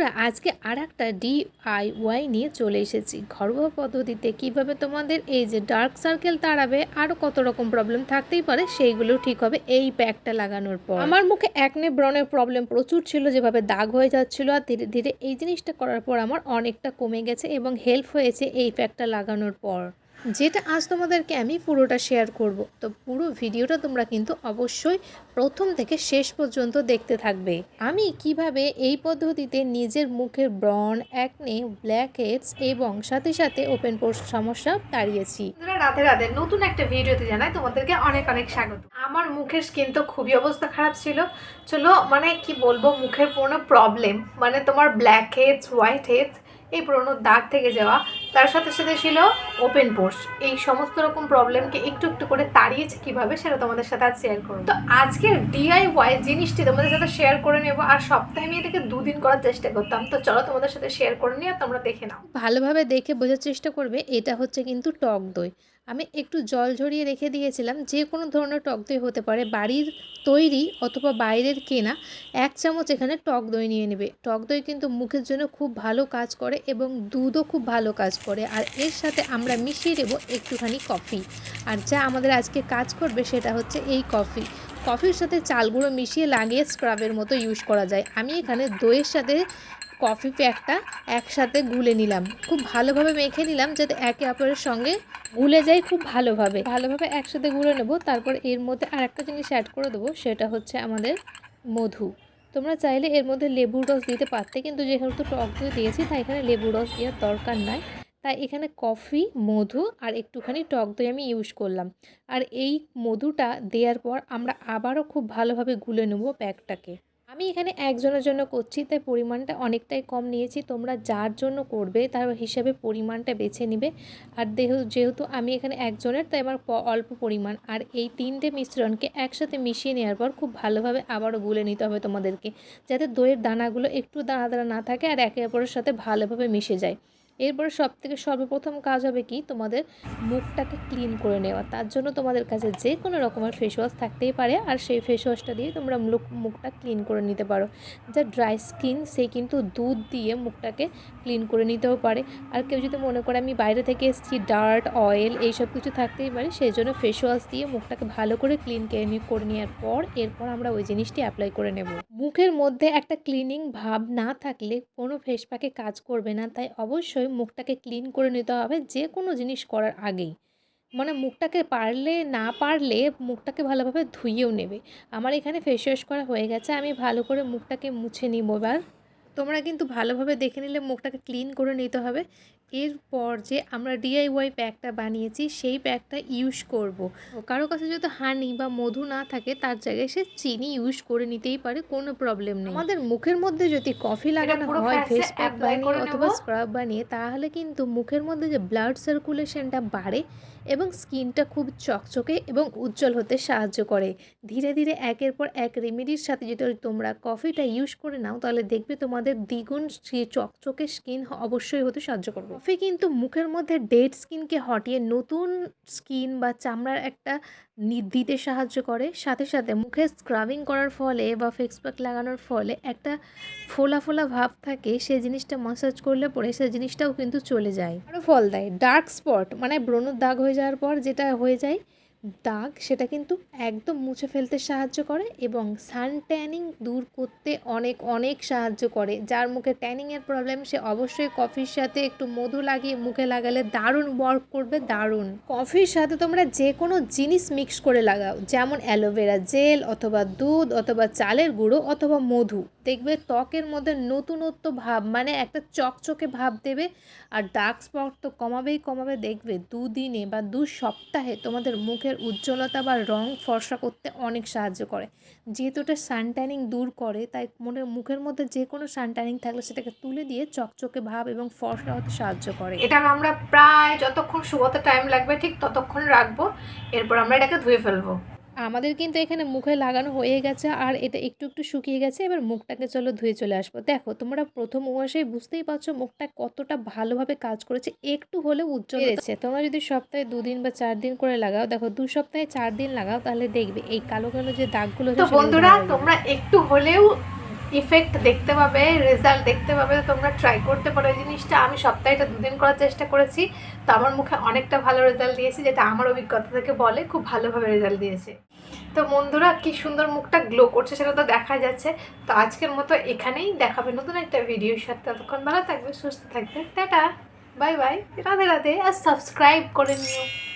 বন্ধুরা আজকে আর একটা ডিআইওয়াই নিয়ে চলে এসেছি। ঘরোয়া পদ্ধতিতে কীভাবে তোমাদের এই যে ডার্ক সার্কেল তাড়াবে আরও কত রকম প্রবলেম থাকতেই পারে, সেইগুলো ঠিক হবে এই প্যাকটা লাগানোর পর। আমার মুখে একনে ব্রণের প্রবলেম প্রচুর ছিল, যেভাবে দাগ হয়ে যাচ্ছিল আর ধীরে ধীরে এই জিনিসটা করার পর আমার অনেকটা কমে গেছে এবং হেল্প হয়েছে এই প্যাকটা লাগানোর পর। যেটা আজ তোমাদেরকে আমি পুরোটা শেয়ার করব। তো পুরো ভিডিওটা তোমরা কিন্তু অবশ্যই প্রথম থেকে শেষ পর্যন্ত দেখতে থাকবে। আমি কীভাবে এই পদ্ধতিতে নিজের মুখের ব্রণ অ্যাকনে ব্ল্যাক হেডস এবং সাথে সাথে ওপেন পোর্স সমস্যা তাড়িয়েছি। রাতে রাধে নতুন একটা ভিডিওতে জানাই তোমাদেরকে অনেক অনেক স্বাগত। আমার মুখের স্কিন তো খুবই অবস্থা খারাপ ছিল। চলো মানে কি বলব, মুখের পুরোনো প্রবলেম মানে তোমার ব্ল্যাক হেডস হোয়াইট হেডস এই পুরোনো দাগ থেকে যাওয়া তার সাথে সাথে ছিল ওপেন পোর্স এই সমস্ত রকম প্রবলেমকে একটু একটু করে তাড়িয়েছে কীভাবে সেটা তোমাদের সাথে আজ শেয়ার করব। তো আজকের ডিআইওয়াই জিনিসটি তোমাদের সাথে শেয়ার করে নেব আর সপ্তাহে আমি এটাকে দুদিন করার চেষ্টা করতাম। তো চলো তোমাদের সাথে শেয়ার করে নিয়ে তোমরা দেখে নাও। ভালোভাবে দেখে বোঝার চেষ্টা করবে, এটা হচ্ছে কিন্তু টক দই। আমি একটু জল ঝরিয়ে রেখে দিয়েছিলাম, যে কোনো ধরনের টক দই হতে পারে, বাড়ির তৈরি অথবা বাইরের কেনা, এক চামচ এখানে টক দই নিয়ে নেবে। টক দই কিন্তু মুখের জন্য খুব ভালো কাজ করে এবং দুধও খুব ভালো কাজ করে, আর এর সাথে আমরা মিশিয়ে দেবো একটুখানি কফি। আর যা আমাদের আজকে কাজ করবে সেটা হচ্ছে এই কফি। কফির সাথে চাল গুঁড়ো মিশিয়ে লাগিয়ে স্ক্রাবের মতো ইউজ করা যায়। আমি এখানে দইয়ের সাথে কফি প্যাকটা একসাথে গুলে নিলাম। খুব ভালোভাবে মেখে নিলাম যাতে একে অপরের সঙ্গে গুলে যায় খুব ভালোভাবে। ভালোভাবে একসাথে গুলে নেব, তারপর এর মধ্যে আর একটা জিনিস অ্যাড করে দেবো, সেটা হচ্ছে আমাদের মধু। তোমরা চাইলে এর মধ্যে লেবুর রস দিতে পারতে, কিন্তু যেহেতু টক দই দিয়েছি, তাই এখানে লেবুর রস দেওয়ার দরকার নাই। তাই এখানে কফি, মধু আর একটুখানি টক দই আমি ইউজ করলাম। আর এই মধুটা দেওয়ার পর আমরা আবারও খুব ভালোভাবে গুলে নেব প্যাকটাকে। আমি এখানে একজনের জন্য করছি, তাই পরিমাণটা অনেকটাই কম নিয়েছি। তোমরা যার জন্য করবে, তার হিসাবে পরিমাণটা বেছে নিবে। আর দেহ, যেহেতু আমি এখানে একজনের, তাই আমার অল্প পরিমাণ। আর এই তিনটে মিশ্রণকে একসাথে মিশিয়ে নেওয়ার পর খুব ভালোভাবে আবারও গুলে নিতে হবে তোমাদেরকে, যাতে দইয়ের দানাগুলো একটু দানা দানা না থাকে আর একে অপরের সাথে ভালোভাবে মিশে যায়। এরপরে সব থেকে সর্বপ্রথম কাজ হবে কি? তোমাদের মুখটাকে ক্লিন করে নেওয়া। তার জন্য তোমাদের কাছে যে কোনো রকমের ফেস ওয়াশ থাকতেই পারে, আর সেই ফেস ওয়াশটা দিয়ে তোমরা মুখ, মুখটা ক্লিন করে নিতে পারো। যা ড্রাই স্কিন সে কিন্তু দুধ দিয়ে মুখটাকে ক্লিন করে নিতেও পারে। আর কেউ যদি মনে করে আমি বাইরে থেকে এসেছি ডার্ট অয়েল এইসব কিছু থাকতেই পারে, সেই জন্য ফেস ওয়াশ দিয়ে মুখটাকে ভালো করে ক্লিন করে নেওয়ার পর এরপর আমরা ওই জিনিসটি অ্যাপ্লাই করে নেব। মুখের মধ্যে একটা ক্লিনিং ভাব না থাকলে কোনো ফেস প্যাকে কাজ করবে না। তাই অবশ্যই মুখটাকে ক্লিন করে নিতে হবে যে কোনো জিনিস করার আগেই। মানে মুখটাকে পারলে, না পারলে মুখটাকে ভালোভাবে ধুইয়েও নেবে। আমার এখানে ফেস ওয়াশ করা হয়ে গেছে, আমি ভালো করে মুখটাকে মুছে নিব এবার। তোমরা কিন্তু ভালোভাবে দেখে নিলে মুখটাকে ক্লিন করে নিতে হবে। এরপর যে আমরা ডিআইওয়াই প্যাকটা বানিয়েছি সেই প্যাকটা ইউজ করব। কারও কাছে যদি হানি বা মধু না থাকে তার জায়গায় সে চিনি ইউজ করে নিতেই পারে কোনো প্রবলেম নেই। আমাদের মুখের মধ্যে যদি কফি লাগানো হয় ফেস প্যাক বানিয়ে অথবা স্ক্রাব বানিয়ে তাহলে কিন্তু মুখের মধ্যে যে ব্লাড সার্কুলেশনটা বাড়ে এবং স্কিনটা খুব চকচকে এবং উজ্জ্বল হতে সাহায্য করে। ধীরে ধীরে একের পর এক রেমেডির সাথে যদি তোমরা কফিটা ইউজ করে নাও, তাহলে দেখবে তোমাদের দ্বিগুণ চকচকে স্কিন অবশ্যই হতে সাহায্য করবে। কফি কিন্তু মুখের মধ্যে ডেড স্কিনকে হটিয়ে নতুন স্কিন বা চামড়ার একটা দিতে সাহায্য করে। সাথে সাথে মুখে স্ক্রাবিং করার ফলে বা ফেক্সপ্যাক প্যাক লাগানোর ফলে একটা ফোলা ফোলা ভাব থাকে। সে জিনিসটা মাসাজ করলে পরে সে জিনিসটাও কিন্তু চলে যায়। আরও ফল দেয়। ডার্ক স্পট মানে ব্রণর দাগ হয়ে যাওয়ার পর যেটা হয়ে যায় দাগ সেটা কিন্তু একদম মুছে ফেলতে সাহায্য করে এবং সান ট্যানিং দূর করতে অনেক অনেক সাহায্য করে। যার মুখে ট্যানিংয়ের প্রবলেম সে অবশ্যই কফির সাথে একটু মধু লাগিয়ে মুখে লাগালে দারুণ ওয়ার্ক করবে, দারুণ। কফির সাথে তোমরা যে কোনো জিনিস মিক্স করে লাগাও, যেমন অ্যালোভেরা জেল অথবা দুধ অথবা চালের গুঁড়ো অথবা মধু। দেখবে ত্বকের মধ্যে নতুনত্ব ভাব মানে একটা চকচকে ভাব দেবে আর ডার্ক স্পট তো কমাবেই কমাবে। দেখবে দুদিনে বা দু সপ্তাহে তোমাদের মুখের উজ্জ্বলতা বা রং ফর্সা করতে অনেক সাহায্য করে। যেহেতু এটা সানট্যানিং দূর করে, তাই মনে মুখের মধ্যে যে কোনো সানট্যানিং থাকলে সেটাকে তুলে দিয়ে চকচকে ভাব এবং ফর্সা হতে সাহায্য করে। এটা আমরা প্রায় যতক্ষণ শুকোতে টাইম লাগবে, ঠিক ততক্ষণ রাখব। এরপর আমরা এটাকে ধুয়ে ফেলব। আমাদের কিন্তু এখানে মুখে লাগানো হয়ে গেছে আর এটা একটু একটু শুকিয়ে গেছে এবার মুখটাকে চলো ধুয়ে চলে আসব দেখো তোমরা প্রথম ওয়াশেই বুঝতেই পারছ মুখটা কতটা ভালোভাবে কাজ করেছে একটু হলেও উজ্জ্বল হয়েছে তোমরা যদি সপ্তাহে দুদিন বা চার দিন করে লাগাও দেখো দু সপ্তাহে চার দিন লাগাও তাহলে দেখবে এই কালো কালো যে দাগগুলো বন্ধুরা। তোমরা একটু হলেও ইফেক্ট দেখতে পাবে রেজাল্ট দেখতে পাবে তোমরা ট্রাই করতে পারো এই জিনিসটা। আমি সপ্তাহে এটা দুদিন করার চেষ্টা করেছি, তো আমার মুখে অনেকটা ভালো রেজাল্ট দিয়েছে, যেটা আমার অভিজ্ঞতা থেকে বলে খুব ভালোভাবে রেজাল্ট দিয়েছে। তো বন্ধুরা, কি সুন্দর মুখটা গ্লো করছে সেটা তো দেখা যাচ্ছে। তো আজকের মতো এখানেই দেখাবে নতুন একটা ভিডিওর সাথে। ততক্ষণ ভালো থাকবে, সুস্থ থাকবে। Tata! Bye bye! Radhe Radhe! আর সাবস্ক্রাইব করে নিও।